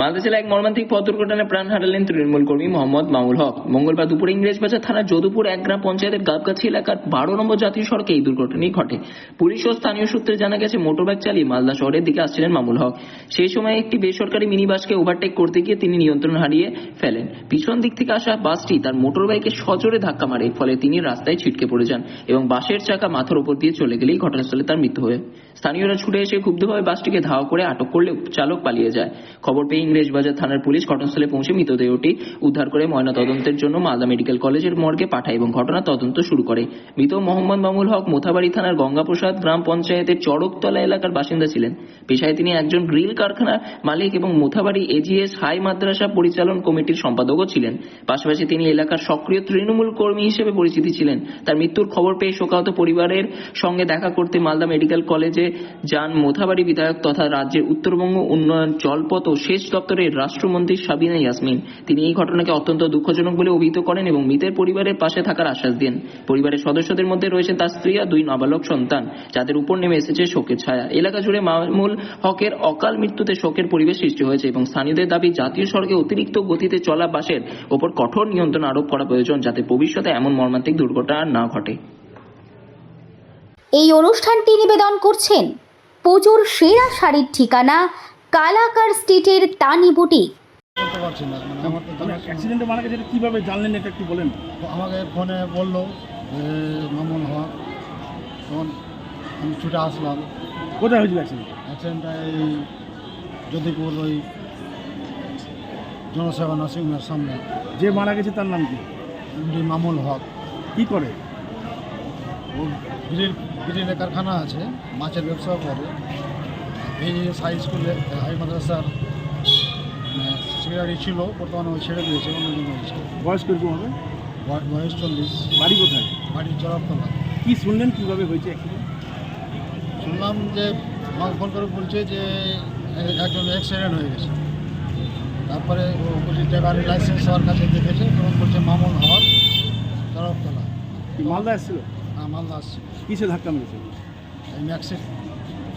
মালদা জেলায় এক মর্মান্তিক পথ দুর্ঘটনায় প্রাণ হারালেন তৃণমূল কর্মী মোহাম্মদ মামুল হক। মঙ্গলবার দুপুরে ইংরেজবাজার থানার যদুপুর এক গ্রাম পঞ্চায়েতের গাবগাছি এলাকার বারো নম্বর জাতীয় সড়কে এই দুর্ঘটনাটি ঘটে। পুলিশ ও স্থানীয় সূত্রে জানা গেছে, মোটরবাইক চালিয়ে মালদা শহরের দিকে আসছিলেন মামুল হক। সেই সময় একটি বেসরকারি মিনি বাসকে ওভারটেক করতে গিয়ে তিনি নিয়ন্ত্রণ হারিয়ে ফেলেন। পিছন দিক থেকে আসা বাসটি তার মোটরবাইকে সজোরে ধাক্কা মারে, ফলে তিনি রাস্তায় ছিটকে পড়ে যান এবং বাসের চাকা মাথার উপর দিয়ে চলে গেলেই ঘটনাস্থলে তার মৃত্যু হয়। স্থানীয়রা ছুটে এসে ক্ষুব্ধভাবে বাসটিকে ধাওয়া করে আটক করলে চালক পালিয়ে যায়। খবর পেয়ে ইংরেজবাজার থানার পুলিশ ঘটনাস্থলে পৌঁছে মৃতদেহটি উদ্ধার করে ময়নাতদন্তের জন্য মালদা মেডিকেল কলেজের মর্গে পাঠায় এবং ঘটনা তদন্ত শুরু করে। মৃত মোহাম্মদ মামুল হক মোথাবাড়ি থানার গঙ্গাপ্রসাদ গ্রাম পঞ্চায়েতের চড়কতলা এলাকার বাসিন্দা ছিলেন। পেশায় তিনি একজন গ্রিল কারখানার মালিক এবং মোথাবাড়ি এজিএস হাই মাদ্রাসা পরিচালন কমিটির সম্পাদকও ছিলেন। পাশাপাশি তিনি এলাকার সক্রিয় তৃণমূল কর্মী হিসেবে পরিচিতি ছিলেন। তার মৃত্যুর খবর পেয়ে শোকাহত পরিবারের সঙ্গে দেখা করতে মালদা মেডিকেল কলেজে যান মোথাবাড়ি বিধায়ক তথা রাজ্যের উত্তরবঙ্গ উন্নয়ন জলপথ ও সেচ দপ্তরের রাষ্ট্রমন্ত্রী সাবিনা ইয়াসমিন। তিনি এই ঘটনাকে অত্যন্ত দুঃখজনক বলে অভিহিত করেন এবং মৃতের পরিবারের পাশে থাকার আশ্বাস দেন। পরিবারের সদস্যদের মধ্যে রয়েছেন তার স্ত্রী আর দুই নাবালক সন্তান, যাদের উপর নেমে এসেছে শোকের ছায়া। এলাকা জুড়ে মামুল হকের অকাল মৃত্যুতে শোকের পরিবেশ সৃষ্টি হয়েছে এবং স্থানীয়দের দাবি, জাতীয় সড়কে অতিরিক্ত গতিতে চলা বাসের ওপর কঠোর নিয়ন্ত্রণ আরোপ করা প্রয়োজন যাতে ভবিষ্যতে এমন মর্মান্তিক দুর্ঘটনা না ঘটে। এই অনুষ্ঠানটি নিবেদন করছেন পুজোর সেরা শাড়ির ঠিকানা কালাকার স্ট্রিটের তানি বুটিক বলতে পারছি না মানে আমার তো জানা অ্যাক্সিডেন্টে মারা গেছে এটা কীভাবে জানলেন এটা একটু বলেন? আমাকে ফোনে বলল যে মামুন হক তখন আমি ছুটে আসলাম। কোথায় হয়েছিল অ্যাক্সিডেন্ট অ্যাক্সিডেন্টটা এই যদিপুর ওই জনসেবা নার্সিংহোমের সামনে। যে মারা গেছে তার নাম কি? এমডি মামুন হক। কি করে? ও গ্রিল গ্রিলের কারখানা আছে মাছের ব্যবসা করে। এই হাই স্কুলে হাই মাদ্রাসার সেক্রেটারি ছিল বর্তমানে ও ছেড়ে দিয়েছে অন্যজন হয়েছে। বয়স কীরকম হবে? বয়স চল্লিশ। বাড়ি কোথায়? বাড়ি চড়াতলা। কি শুনলেন কীভাবে হয়েছে শুনলাম যে আমাকে ফোন করে বলছে যে একজন অ্যাক্সিডেন্ট হয়ে গেছে। তারপরে ও বলছে যে গাড়ির লাইসেন্স হওয়ার কাছে দেখেছে। তখন বলছে মামুন হওয়ার কি মালদা এসেছিল? হ্যাঁ মালদা আসছে। কিসে ধাক্কা মেরেছে এই ম্যাক্সি